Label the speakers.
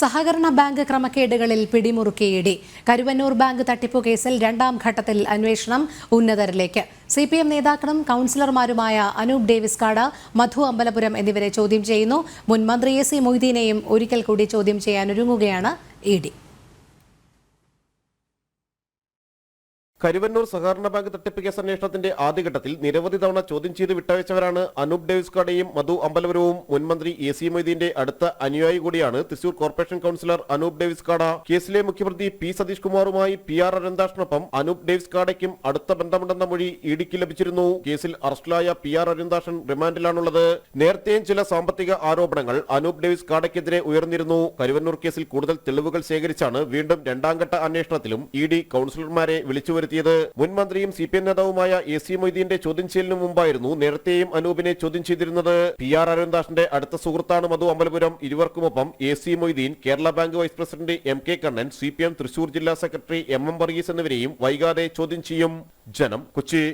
Speaker 1: സഹകരണ ബാങ്ക് ക്രമക്കേടുകളിൽ പിടിമുറുക്കി ഇടി കരുവന്നൂർ ബാങ്ക് തട്ടിപ്പു കേസിൽ രണ്ടാം ഘട്ടത്തിൽ അന്വേഷണം ഉന്നതരിലേക്ക്. സി പി എം നേതാക്കളും കൌൺസിലർമാരുമായ അനൂപ് ഡേവിസ് കാട് മധു അമ്പലപുരം എന്നിവരെ ചോദ്യം ചെയ്യുന്നു. മുൻ മന്ത്രി എ സി മൊയ്തീനെയും ഒരിക്കൽ കൂടി ചോദ്യം ചെയ്യാനൊരുങ്ങുകയാണ് ഇ ഡി.
Speaker 2: കരുവന്നൂർ സഹകരണ ബാങ്ക് തട്ടിപ്പ് കേസ് അന്വേഷണത്തിന്റെ ആദ്യഘട്ടത്തിൽ നിരവധി തവണ ചോദ്യം ചെയ്ത് വിട്ടയച്ചവരാണ് അനൂപ് ഡേവിസ് കാഡയും മധു അമ്പലപുരവും മുൻമന്ത്രി എ സി മൊയ്തീന്റെ അടുത്ത അനുയായി കൂടിയാണ് തൃശൂർ കോർപ്പറേഷൻ കൌൺസിലർ അനൂപ് ഡേവിസ് കാഡ കേസിലെ മുഖ്യപ്രതി പി സതീഷ് കുമാറുമായി പി ആർ അരുന്ദാഷിനൊപ്പം അനൂപ് ഡേവിസ് കാടയ്ക്കും അടുത്ത ബന്ധമുണ്ടെന്ന മൊഴി ഇഡിക്ക് ലഭിച്ചിരുന്നു. കേസിൽ അറസ്റ്റിലായ പി ആർ അരുന്ദാഷൻ റിമാൻഡിലാണുള്ളത്. നേരത്തെയും ചില സാമ്പത്തിക ആരോപണങ്ങൾ അനൂപ് ഡേവിസ് കാടയ്ക്കെതിരെ ഉയർന്നിരുന്നു. കരുവന്നൂർ കേസിൽ കൂടുതൽ തെളിവുകൾ ശേഖരിച്ചാണ് വീണ്ടും രണ്ടാംഘട്ട അന്വേഷണത്തിലും ഇ ഡി കൌൺസിലർമാരെ വിളിച്ചു വരുത്തിയത് മുൻ മന്ത്രിയും സി പി എം നേതാവുമായ എ സി മൊയ്തീന്റെ ചോദ്യം ചെയ്യലിനു മുമ്പായിരുന്നു നേരത്തെയും അനൂപിനെ ചോദ്യം ചെയ്തിരുന്നത്. പി ആർ അരുൺദാസിന്റെ അടുത്ത സുഹൃത്താണ് Madhu Ambalapuram. ഇരുവർക്കുമൊപ്പം A C Moideen Kerala bank vice president M K Kannan C P M Thrissur ജില്ലാ സെക്രട്ടറി എം എം വർഗീസ് എന്നിവരെയും വൈകാതെ ചോദ്യം ചെയ്യും. ജനം കൊച്ചി.